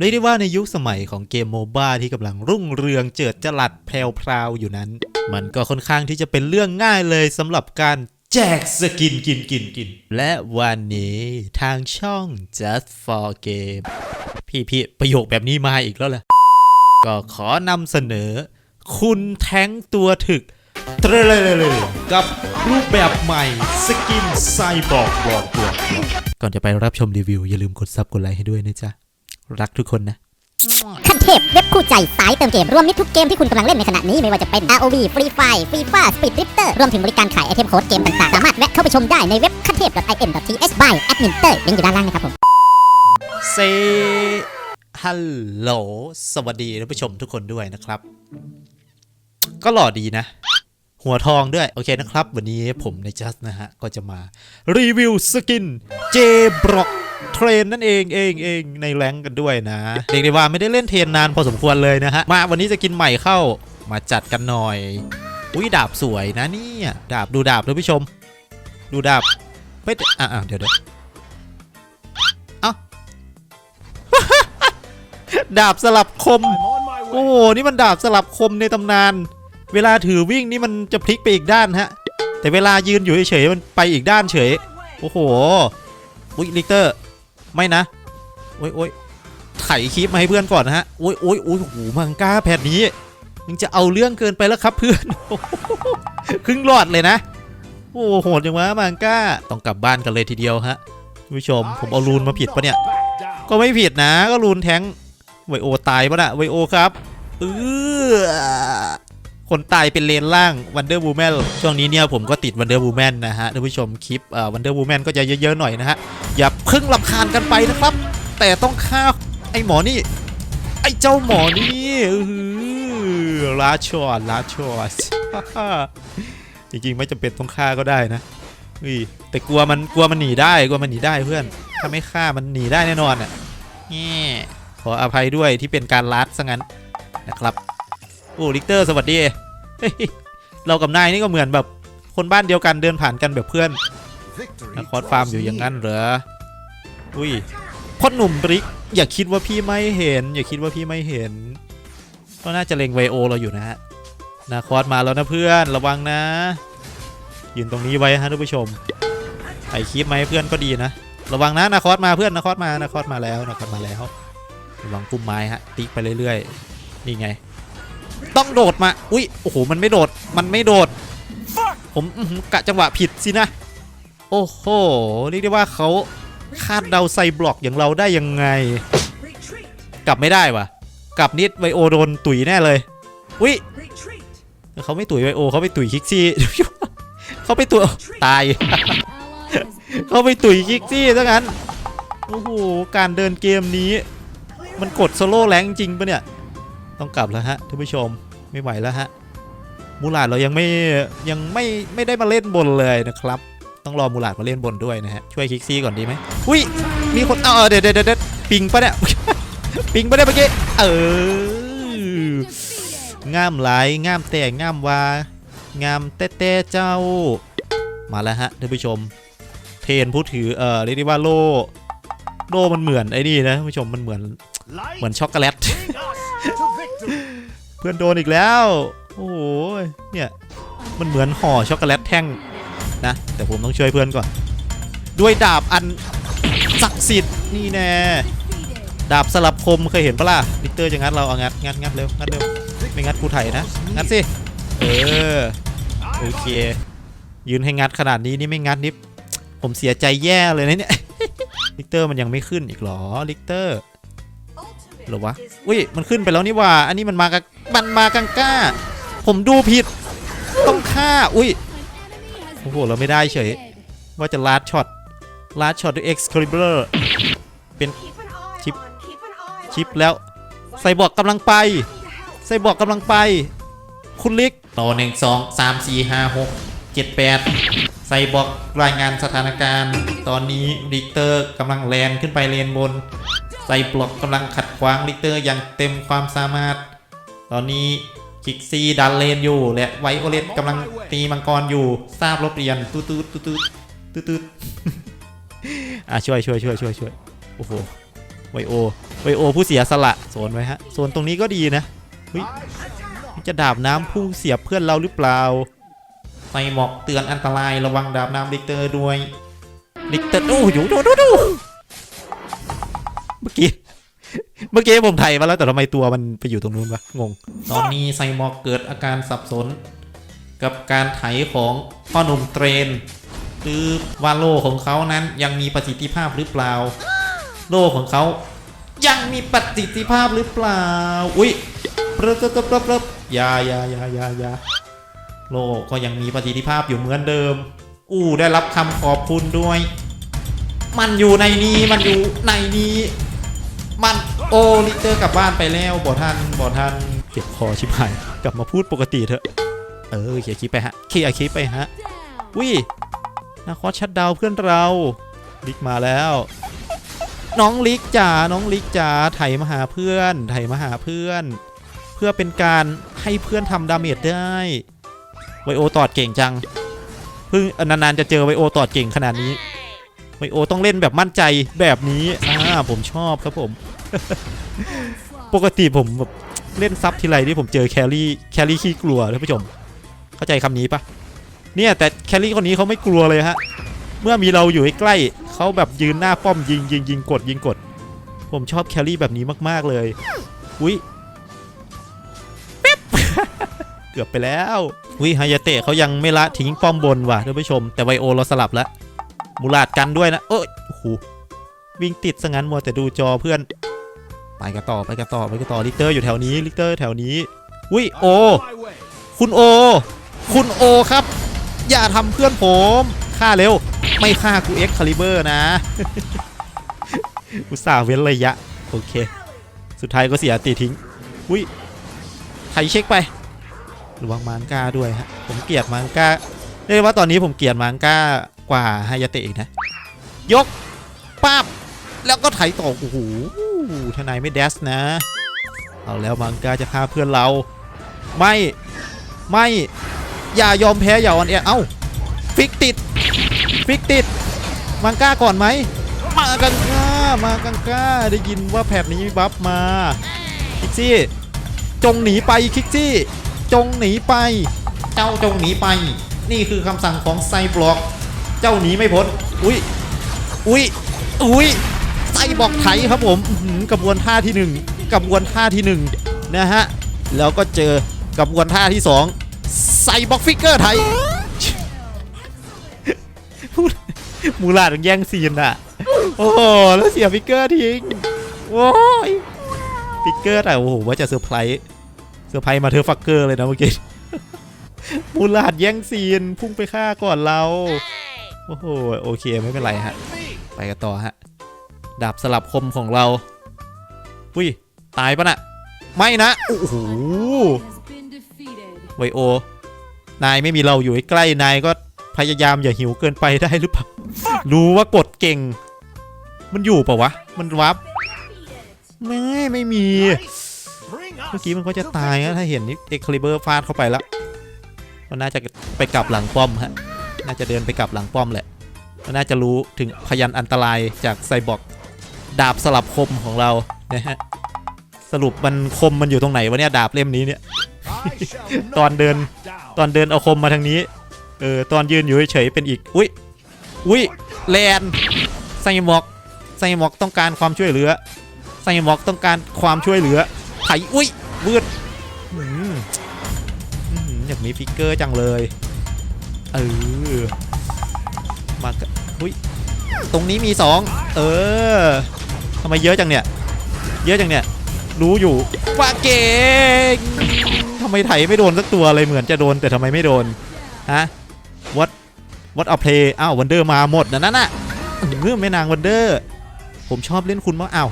เรียกได้ว่าในยุคสมัยของเกมโมบ้าที่กำลังรุ่งเรืองเจิดจรัสแพรวๆอยู่นั้น มันก็ค่อนข้างที่จะเป็นเรื่องง่ายเลยสำหรับการแจกสกินกินกินกิน และวันนี้ทางช่อง just for game พี่พี่ประโยคแบบนี้มาอีกแล้วแหละก็ขอนำเสนอ คุณแท้งตัวถึกเตรเลยกับรูปแบบใหม่สกินไซบอร์กบอกตัวก่อนจะไปรับชมรีวิว อย่าลืมกดซับกดไลค์ให้ด้วยนะจ๊ะ รักทุกคนนะขั้นเทพเว็บคู่ใจสายเติมเกม รวมมิตรทุกเกมที่คุณกำลังเล่นในขณะนี้ไม่ว่าจะเป็น ROV Free Fire FIFA Speed Drifter รวมถึงบริการขายไอเทมโค้ดเกมต่างๆ สามารถแวะเข้าไปชมได้ในเว็บขั้นเทพ .im.th by admin เตอร์ลิงก์อยู่ด้านล่างนะครับผมเซฮัลโหลสวัสดีท่านผู้ชมทุกคนด้วยนะครับ ก็หล่อดีนะ หัวทองด้วย โอเคนะครับ วันนี้ผมในจัสนะฮะ ก็จะมารีวิวสกินเจบล็อก เทรนนั่นเองเองเองในแรงกันด้วยนะเรียกได้ว่าไม่ได้เล่นเทรนนานพอสมควรเลยนะฮะ มาวันนี้จะกินใหม่เข้ามาจัดกันหน่อย อุ้ยดาบสวยนะเนี่ยดาบดูดาบท่านผู้ชม ดูดาบไม่อะเดี๋ยวเดี๋ยวดาบสลับคม โอ้โหนี่มันดาบสลับคมในตำนาน เวลาถือวิ่งนี่มันจะพลิกไปอีกด้านฮะ แต่เวลายืนอยู่เฉยมันไปอีกด้านเฉย โอ้โหอุ้ยลิกเตอร์ ไม่นะ โอ้ยโอ้ยไถคลิปมาให้เพื่อนก่อนนะฮะ โอ้ยโอ้ยโอ้ยโอ้โหมังกาแผ่นนี้ยังจะเอาเรื่องเกินไปแล้วครับเพื่อน ครึ่งหลอดเลยนะ โอ้โหดจังวะมังกาต้องกลับบ้านกันเลยทีเดียวฮะผู้ชม ผมเอารูนมาผิดปะเนี่ย ก็ไม่ผิดนะ ก็รูนแทงไวโอตายปะนะไวโอครับ เออ คนตายเป็นเลนล่างวันเดอร์ m ูแมนช่วงนี้เนี่ยผมก็ติดวันเดอร์ m ูแมนนะฮะท่านผู้ชมคลิปวันเดอร์ m ูแมนก็จะเยอะๆหน่อยนะฮะ อย่าเพิ่งลำคาญกันไปนะครับ แต่ต้องฆ่าไอ้หมอนี่ ไอ้เจ้าหมอนี่ลาชอดลาชอดจริงๆไม่จำเป็นต้องฆ่าก็ได้นะแต่กลัวมันกลัวมันหนีได้กลัวมันหนีได้เพื่อน ถ้าไม่ฆ่ามันหนีได้แน่นอนอะแง่ขออภัยด้วยที่เป็นการลัดซะงั้นนะครับ โอ้ลิกเตอร์สวัสดีเฮ้ยเรากับนายนี่ก็เหมือนแบบคนบ้านเดียวกันเดินผ่านกันแบบเพื่อนนะคอร์ดฟาร์มอยู่อย่างนั้นเหรออุ้ยพ่อหนุ่มบริก อย่าคิดว่าพี่ไม่เห็น อย่าคิดว่าพี่ไม่เห็นก็น่าจะเล็งไวโอเราอยู่นะฮะนาคอร์ดมาแล้วนะเพื่อนระวังนะ ยืนตรงนี้ไว้ฮะท่านผู้ชมไอคลิปไหมาให้เพื่อนก็ดีนะ ระวังนะนาคอสมาเพื่อนนาคอสมานาคอสมาแล้วนาคอสมาแล้วระวังพุ่มไม้ฮะติ๊กไปเรื่อยๆนี่ไง ต้องโดดมา อุ้ย โอ้โห มันไม่โดด มันไม่โดด ผมกะจังหวะผิดสินะ โอ้โห เรียกได้ว่าเขาคาดเดาไซบล็อกอย่างเราได้ยังไง กลับไม่ได้วะกลับนิดไวโอโดนตุ๋ยแน่เลย อุ้ยเขาไม่ตุ๋ยไวโอเขาไปตุ๋ยคิกซี่เขาไปตุ๋ยตาย เขาไปตุ๋ยคิกซี่ซะงั้น โอ้โห การเดินเกมนี้ มันกดโซโล่แรงจริงปะเนี่ย ต้องกลับแล้วฮะท่านผู้ชมไม่ไหวแล้วฮะมูลาดเรายังไม่ยังไม่ไม่ได้มาเล่นบนเลยนะครับ ต้องรอมูลาดมาเล่นบนด้วยนะฮะช่วยคิกซี่ก่อนดีไหมอุ้ยมีคนเอาเอาเดี๋ยวเดี๋ยวเดี๋ยวปิงปะเนี่ยปิงปะเนี่ยเมื่อกี้เออง่ามไหลายง่ามแต่ง่ามวางามเต้เต้เจ้า มาแล้วฮะท่านผู้ชม เทรนผู้ถือเอ่อเรียกได้ว่าโล่โล่มันเหมือนไอ้นี่นะท่านผู้ชมมันเหมือนเหมือนช็อกโกแลต เพื่อนโดนอีกแล้ว โอ้โหเนี่ยมันเหมือนห่อช็อกโกแลตแท่งนะ แต่ผมต้องช่วยเพื่อนก่อน ด้วยดาบอันศักดิ์สิทธิ์นี่แน่ดาบสลับคมเคยเห็นปะล่ะลิเตอร์จะงัดเราเอางัดงัดงัดเร็วงัดเร็วไม่งัดกูไถ่นะงัดสิเออโอเค ยืนให้งัดขนาดนี้นี่ไม่งัดนิดผมเสียใจแย่เลยนะเนี่ยลิกเตอร์มันยังไม่ขึ้นอีกหรอลิกเตอร์ หรอวะ อุ้ย มันขึ้นไปแล้วนี่ว่า อันนี้มันมากับมันมากังก้า ผมดูผิด ต้องฆ่า อุ้ย โอ้โห เราไม่ได้เฉย ว่าจะลาดช็อต ลาดช็อตด้วย Excalibur เบอร์ เป็นชิป ชิปแล้วไซบอร์กกำลังไปไซบอร์กกำลังไป คุณลิก ต่อหนึ่งสองสามสี่ห้าหกเจ็ดแปดไซบอร์กรายงานสถานการณ์ ตอนนี้ลิกเตอร์กำลังแลนขึ้นไปเลนบน ไซบล็อกกำลังขัดขวางลิเตอร์อย่างเต็มความสามารถ ตอนนี้คิกซี่ดันเลนอยู่ และไวโอเลตกำลังตีมังกรอยู่ทราบรบเรียนตูดตูดตูดตูดตูดตูดอะช่วยช่วยช่วยช่วยช่วยโอ้โหไวโอไวโอผู้เสียสละโซนไว้ฮะโซนตรงนี้ก็ดีนะเฮ้ยจะดาบน้ำพุ่งเสียบเพื่อนเราหรือเปล่าใส่หมอกเตือนอันตรายระวังดาบน้ำลิเตอร์ด้วยลิเตอร์โอ้ยู่ดูดูดู มื่อกี้ เมื่อกี้ผมไถ่ายมาแล้วแต่ทำไมตัวมันไปอยู่ตรงนู้นวะงง ตอนนี้ไซมอกเกิดอาการสับสน กับการไถของพ่อหนุ่มเทรนคือว่าโล่ของเขานั้นยังมีประสิทธิภาพหรือเปล่า โลของเขายังมีประสิทธิภาพหรือเปล่า อุ้ยปรบปรบปรบปรบเปรบยายายายายาโลก็ยังมีประสิทธิภาพอยู่เหมือนเดิม อู้ได้รับคำขอบคุณด้วย มันอยู่ในนี้มันอยู่ในนี้ มันโอลิเตอร์กลับบ้านไปแล้วบอทันบอทันเจ็บคอชิบหาย กลับมาพูดปกติเถอะ เออเขียคลิปไปฮะเขียคลิปไปฮะวินาคอสชัดดาวเพื่อนเราลิกมาแล้ว น้องลิกจ๋าน้องลิกจ๋าไถมาหาเพื่อน ไถมาหาเพื่อน เพื่อเป็นการให้เพื่อนทำดาเมจได้ไวโอตอดเก่งจังเพิ่งนานๆจะเจอไวโอตอดเก่งขนาดนี้ไวโอต้องเล่นแบบมั่นใจแบบนี้อ่าผมชอบครับผม ปกติผมแบบเล่นซับทีไรที่ผมเจอแครี่แครี่ขี้กลัวท่านผู้ชม เข้าใจคำนี้ปะเนี่ยแต่แครี่คนนี้เขาไม่กลัวเลยฮะ เมื่อมีเราอยู่ใใกล้เขาแบบยืนหน้าป้อมยิงยิงยิงกดยิงกด ผมชอบแครี่แบบนี้มาก ๆเลยอุ้ยป๊บเกือบไปแล้วอุ้ยฮายาเตะเขายังไม่ละทิ้งป้อมบนว่ะท่านผู้ชม แต่ไวโอเราสลับแล้วมูลาดกันด้วยนะเอ้ยโอ้โหวิ่งติดซะงั้นมัวแต่ดูจอเพื่อน ไปกันต่อไปกันต่อไปกันต่อลิกเตอร์อยู่แถวนี้ลิกเตอร์แถวนี้อุ้ยโอ คุณโอ คุณโอครับ อย่าทำเพื่อนผมฆ่าเร็ว ไม่ฆ่ากูเอ็กคาลิเบอร์นะ อุตส่าห์เว้นระยะ โอเค สุดท้ายก็เสียตีทิ้งอุ้ยไทยเช็คไประวังมังกาด้วยฮะผมเกลียดมังกาเรียกว่าตอนนี้ผมเกลียดมังกากว่าฮายาเตะอีกนะ ยกป้าบแล้วก็ไถต่อโอ้โห ทนายไม่แดสนะ เอาแล้วมังกาจะฆ่าเพื่อนเรา ไม่ไม่อย่ายอมแพ้อย่าอ่อนแอเอ้าฟิกติดฟิกติดมังกาก่อนไหมมากังก้ามากังก้าได้ยินว่าแพทนี้บัฟมาคิกซี่ จงหนีไปคิกซี่ จงหนีไป เจ้าจงหนีไป นี่คือคำสั่งของไซบล็อก เจ้าหนีไม่พ้นอุ้ยอุ้ยอุ้ย ไซบอกไถครับผมกระบวนท่าที่หนึ่งกระบวนท่าที่หนึ่งนะฮะ แล้วก็เจอกระบวนท่าที่สองไซบล็อกฟิกเกอร์ไทยพูดมูลาดมันแย่งซีนอะ โอ้โหแล้วเสียฟิกเกอร์ทิ้งโอ้ยฟิกเกอร์แต่โอ้โหว่าจะเซอร์ไพรส์เซอร์ไพรส์มาเธอฟักเกอร์เลยนะเมื่อกี้มูลาดแย่งซีนพุ่งไปฆ่าก่อนเรา โอ้โห โอเคไม่เป็นไรฮะ ไปกันต่อฮะ ดาบสลับคมของเราอุ้ย ตายปะน่ะ ไม่นะ โอ้โห has been defeated. ไวโอ นายไม่มีเราอยู่ใกล้ๆนายก็พยายามอย่าหิวเกินไปได้หรือเปล่า รู้ว่ากดเก่ง มันอยู่เปล่าวะ มันวับ ไม่ไม่มี เมื่อกี้มันก็จะตายนะถ้าเห็นนี่เอ็กคลิเบอร์ฟาดเข้าไปแล้ว มันน่าจะไปกลับหลังป้อมฮะ น่าจะเดินไปกลับหลังป้อมแหละ มันน่าจะรู้ถึงพยันอันตรายจากไซบอร์ก ดาบสลับคมของเรานะฮะสรุปมันคมมันอยู่ตรงไหนวะเนี่ยดาบเล่มนี้เนี่ย ตอนเดินตอนเดินเอาคมมาทางนี้เออตอนยืนอยู่เฉยๆเป็นอีกอุ้ยอุ้ยแลนไซมอกไซมอกต้องการความช่วยเหลือไซมอกต้องการความช่วยเหลือไถอุ้ยบืดอืมอืมอยากมีฟิกเกอร์จังเลยเออมาอุ้ยตรงนี้มีสองเออำไมเยอะจังเนี่ย เยอะจังเนี่ย รู้อยู่ว่าเก่งทำไมไถไม่โดนสักตัวเลยเหมือนจะโดนแต่ทำไมไม่โดน ฮะ what what a play อ้าววันเดอร์มาหมดนะนั่นน่ะเงื่อแม่นางวันเดอร์ ผมชอบเล่นคุณมากอ้าว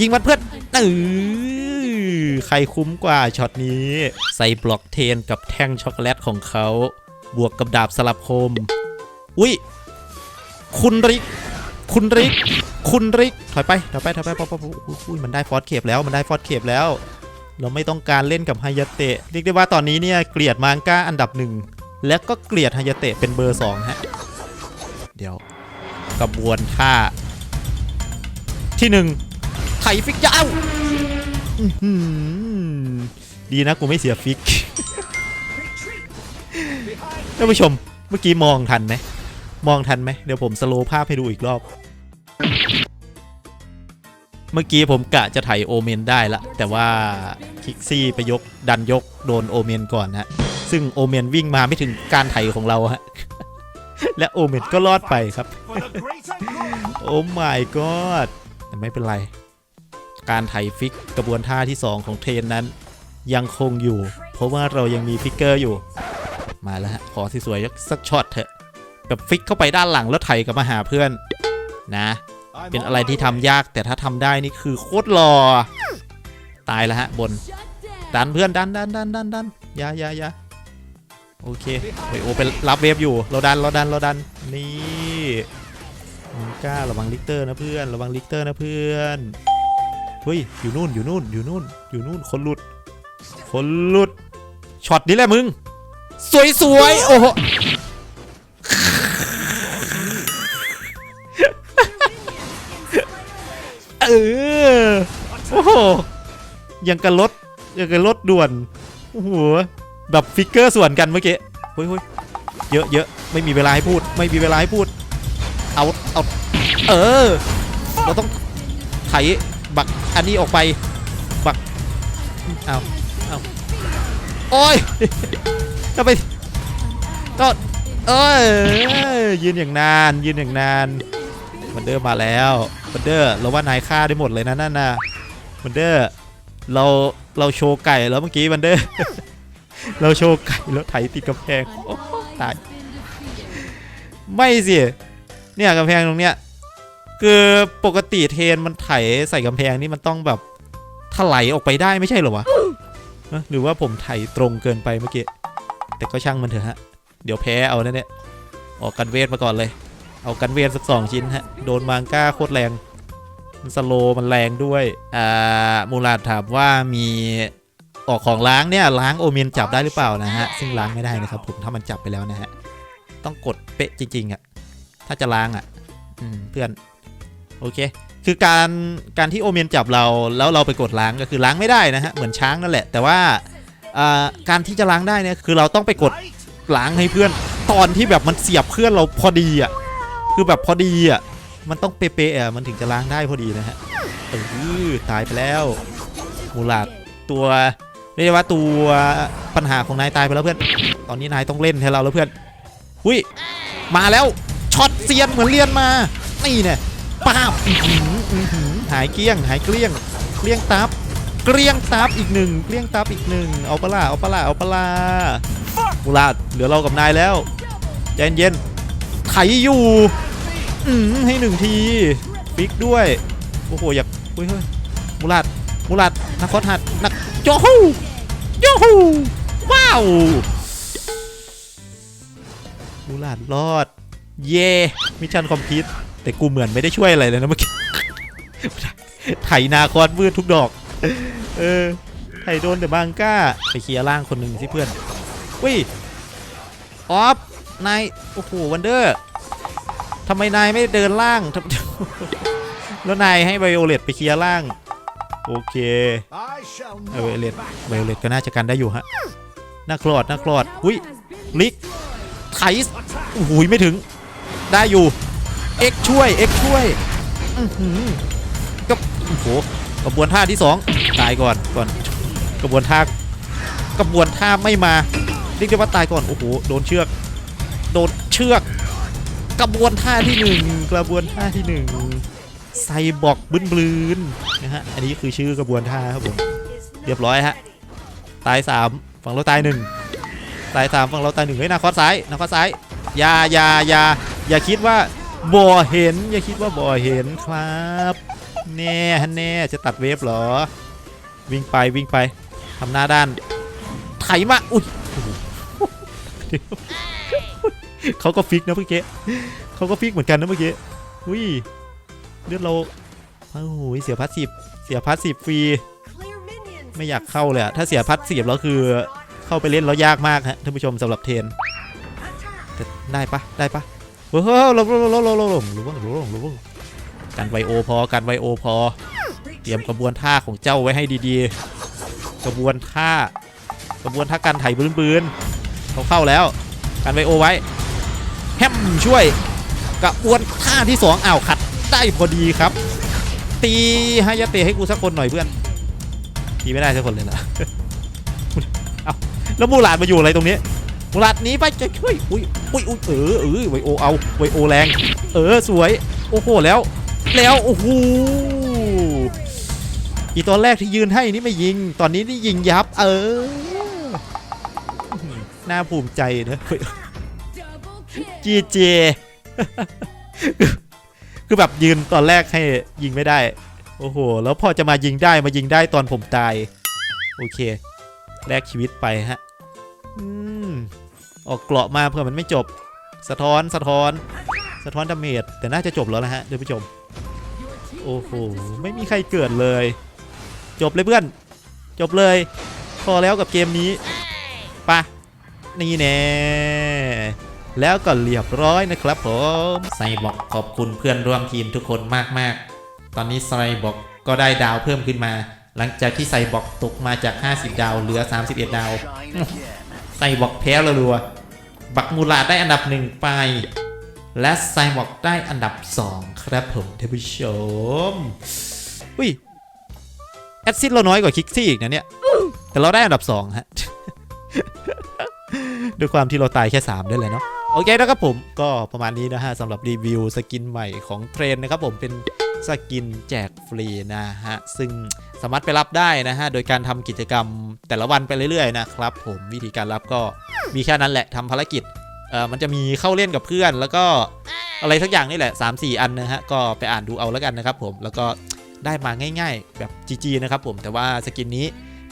ยิงมันเพื่อนเออใครคุ้มกว่าช็อตนี้ ใส่บล็อกเทนกับแท่งช็อกโกแลตของเขา บวกกับดาบสลับคม อุ้ย คุณริก คุณริก คุณริก ถอยไป ถอยไป ถอยไปปอปอปออุ้ยมันได้ฟอสเคปแล้ว มันได้ฟอสเคปแล้ว เราไม่ต้องการเล่นกับไฮยาเตะ เรียกได้ว่าตอนนี้เนี่ยเกลียดมังก้าอันดับหนึ่ง และก็เกลียดไฮยาเตะเป็นเบอร์สองฮะ เดี๋ยวกระบวนท่าที่หนึ่งไถฟิกยาวดีนะกูไม่เสียฟิกท่านผู้ชมเมื่อกี้มองทันไหมมองทันไหมเดี๋ยวผมสโลว์ภาพให้ดูอีกรอบ เมื่อกี้ผมกะจะไถโอเมนได้ละ แต่ว่าคิกซี่ไปยกดันยกโดนโอเมนก่อนฮะ ซึ่งโอเมนวิ่งมาไม่ถึงการไถของเราฮะ และโอเมนก็รอดไปครับ โอ้ my god แต่ไม่เป็นไร การไถฟิกกระบวนท่าที่ 2 ของเทรนนั้น ยังคงอยู่ เพราะว่าเรายังมีฟิกเกอร์อยู่ มาแล้วฮะ ขอสวยๆสักช็อตเถอะแบบฟิกเข้าไปด้านหลังแล้วไถกลับมาหาเพื่อนนะ เป็นอะไรที่ทำยากแต่ถ้าทำได้นี่คือโคตรหล่อตายแล้วฮะบน ดันเพื่อนดันดันดันดันดันยายายาโอเคไวโอเป็นรับเวฟอยู่ เราดันเราดันเราดันนี่มึงกล้าระวังลิกเตอร์นะเพื่อนระวังลิกเตอร์นะเพื่อนเฮ้ยอยู่นู่นอยู่นู่นอยู่นู่นอยู่นู่นคนหลุด คนหลุดช็อตนี้แหละมึง สวยสวยโอ้โห เออโอ้โหยังกับรถยังกับรถด่วนโอ้โหแบบฟิกเกอร์ส่วนกันเมื่อกี้เฮ้ยเฮ้ยเยอะเยอะไม่มีเวลาให้พูด ไม่มีเวลาให้พูด เอาเอาเออ เราต้องไถบักอันนี้ออกไป บักเอาเอาโอ้ยก็ไปก็เอ้ยยืนอย่างนานยืนอย่างนาน มันเดอร์มาแล้วมันเดอร์เราว่านายฆ่าได้หมดเลยนะนั่นนะวันเดอร์เราเราโชว์ไก่แล้วเมื่อกี้วันเดอร์เราโชว์ไก่แล้วไถติดกำแพงโอ้ตายไม่สิเนี่ยกำแพงตรงเนี้ยคือปกติเทนมันไถใส่กำแพงนี่มันต้องแบบถลายออกไปได้ไม่ใช่หรอวะเอ๊ะหรือว่าผมไถตรงเกินไปเมื่อกี้แต่ก็ช่างมันเถอะฮะเดี๋ยวแพ้เอาแน่เนี่ยออกกันเวทมาก่อนเลย เอากันเวทสักสองชิ้นฮะ โดนมังก้าโคตรแรง มันสโลมันแรงด้วย อ่า มูลาดถามว่ามีออกของล้างเนี่ยล้างโอเมียนจับได้หรือเปล่านะฮะ ซึ่งล้างไม่ได้นะครับผมถ้ามันจับไปแล้วนะฮะ ต้องกดเป๊ะจริงๆอะ่ะถ้าจะล้างอะ่ะเพื่อน โอเค คือการการที่โอเมียนจับเราแล้วเราไปกดล้างก็คือล้างไม่ได้นะฮะ เหมือนช้างนั่นแหละ แต่ว่าอ่าการที่จะล้างได้เนี่ยคือเราต้องไปกดล้างให้เพื่อน ตอนที่แบบมันเสียบเพื่อนเราพอดีอะ คือแบบพอดีอะ มันต้องเป๊ะๆอะมันถึงจะล้างได้พอดีนะฮะเออตายไปแล้วมูลาดตัวเรียกได้ว่าตัวปัญหาของนายตายไปแล้วเพื่อน ตอนนี้นายต้องเล่นให้เราแล้วเพื่อนหุยมาแล้วช็อตเซียนเหมือนเรียนมา นี่เนี่ยป้าบหายเกลี้ยง หายเกลี้ยงเกลี้ยงตับเกลี้ยงตับอีกหนึ่งเกลี้ยงตับอีกหนึ่งเอาปล่าเอาปล่าเอาปลามูลาดเหลือเรากับนายแล้วใจเย็นไถอยู่ ให้หนึ่งทีฟิกด้วย โอ้โห อยากเฮ้ยเฮ้ยมูลาดมูลาดนักคอหัดนักโจฮูโจฮูว้าวมูลาดรอด เย่มิชชั่นคอมพลีทแต่กูเหมือนไม่ได้ช่วยอะไรเลยนะเมื่อกี้ไถนาคอสมืดทุกดอก เออไถโดนแต่บางก้า ไปเคลียร์ล่างคนหนึ่งสิเพื่อนวิออฟนายโอ้โหวันเดอร์ ทำไมนายไม่เดินล่างทำแล้วนายให้ไวโอเลตไปเคลียร์ล่าง โอเคเออไวโอเลตไวโอเลตก็น่าจะกันได้อยู่ฮะหน้าคลอดหน้าคลอดอุ้ยลิกไถโอ้โหไม่ถึง ได้อยู่ เอ็กช่วย เอ็กช่วยอื้อหือก็โอ้โหกระบวนท่าที่สองตายก่อนก่อนกระบวนท่ากระบวนท่าไม่มาเรียกได้ว่าตายก่อน โอ้โห โดนเชือก โดนเชือก กระบวนท่าที่หนึ่งกระบวนท่าที่หนึ่งไซบอกบึ้นบลืนนะฮะอันนี้คือชื่อกระบวนท่าครับผมเรียบร้อยฮะตายสามฝั่งเราตายหนึ่งตายสามฝั่งเราตายหนึ่งเฮ้ยนาคอสซ้ายนาคอสซ้ายอย่าอย่าอย่าอย่าคิดว่าบ่เห็น อย่าคิดว่าบ่เห็นครับแน่ฮะแน่จะตัดเวฟเหรอ วิ่งไปวิ่งไปทำหน้าด้านไถมาอุ้ย เขาก็ฟิกนะเมื่อกี้เขาก็ฟิกเหมือนกันนะเมื่อกี้อุ้ยเลือดเราโอ้โหเสียพัดสิบเสียพัดสิบฟรีไม่อยากเข้าเลยถ้าเสียพัดสิบแล้วคือเข้าไปเล่นแล้วยากมากฮะท่านผู้ชมสำหรับเทนแต่ได้ปะได้ปะเฮ้ยลมลเราลมลมรู้บ้างรู้บ้างรู้างการไวโอพอการไวโอพอ เตรียมกระบวนท่าของเจ้าไว้ให้ดีๆ กระบวนท่ากระบวนท่าการไถ่บืนๆเขาเข้าแล้วการไวโอไว้ แฮมช่วยกระบวนท่าที่สองอ้าวขัดได้พอดีครับ ตีฮายาเตะให้กูสักคนหน่อยเพื่อนตีไม่ได้สักคนเลยนะเอาแล้วมูลาดมาอยู่อะไรตรงนี้มูลาดหนี้ไปจะช่วยอุ้ยอุ้ยอุ้ยเออเออไวโอเอาไวโอแรง เออสวยโอ้โหแล้ว แล้วโอ้โหอีตอนแรกที่ยืนให้นี่ไม่ยิง ตอนนี้นี่ยิงยับ เออน่าภูมิใจนะ จีเจคือแบบยืนตอนแรกให้ยิงไม่ได้ โอ้โห แล้วพอจะมายิงได้มายิงได้ตอนผมตาย โอเค แลกชีวิตไปฮะ อืม ออกเกราะมาเพื่อมันไม่จบ สะท้อนสะท้อน สะท้อนดาเมจแต่น่าจะจบแล้วนะฮะท่านผู้ชม โอ้โห ไม่มีใครเกิดเลย จบเลยเพื่อน จบเลย พอแล้วกับเกมนี้ไปะนี่แน่ แล้วก็เรียบร้อยนะครับผมไซบอกขอบคุณเพื่อนร่วมทีมทุกคนมากๆ ตอนนี้ไซบอกก็ได้ดาวเพิ่มขึ้นมา หลังจากที่ไซบอกตกมาจาก 50 ดาวเหลือ 31 ดาว ไซบอกแพ้รัวบักมูลาได้อันดับหนึ่งไป และไซบอกได้อันดับ 2 ครับผมท่านผู้ชมอุ้ยแอดซิดเราน้อยกว่าคิกซี่อีกนะเนี่ย แต่เราได้อันดับ 2 ฮะ ด้วยความที่เราตายแค่3ได้เลยเนาะ โอเคนะครับผมก็ประมาณนี้นะฮะสำหรับรีวิวสกินใหม่ของเทรนนะครับผมเป็นสกินแจกฟรีนะฮะ ซึ่งสามารถไปรับได้นะฮะ โดยการทำกิจกรรมแต่ละวันไปเรื่อยๆนะครับผมวิธีการรับก็มีแค่นั้นแหละทำภารกิจเอ่อมันจะมีเข้าเล่นกับเพื่อน แล้วก็อะไรสักอย่างนี่แหละ 3-4 อันนะฮะ ก็ไปอ่านดูเอาแล้วกันนะครับผมแล้วก็ได้มาง่าย ๆ แบบ GG นะครับผมแต่ว่าสกินนี้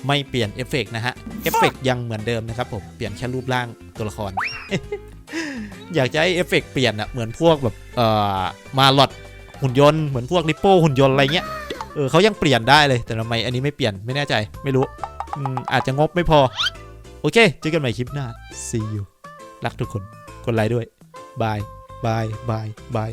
ไม่เปลี่ยนเอฟเฟกต์นะฮะเอฟเฟกต์ยังเหมือนเดิมนะครับผมเปลี่ยนแค่รูปร่างตัวละคร อยากจะให้เอฟเฟกต์เปลี่ยนอะเหมือนพวกแบบเอ่อมาลอดหุ่นยนต์เหมือนพวกลิปโป้หุ่นยนต์อะไรเงี้ยเออเขายังเปลี่ยนได้เลยแต่ทำไมอันนี้ไม่เปลี่ยนไม่แน่ใจไม่รู้อืมอาจจะงบไม่พอ โอเคเจอกันใหม่คลิปหน้า see you รักทุกคน กดไลค์ด้วยบายบายบายบาย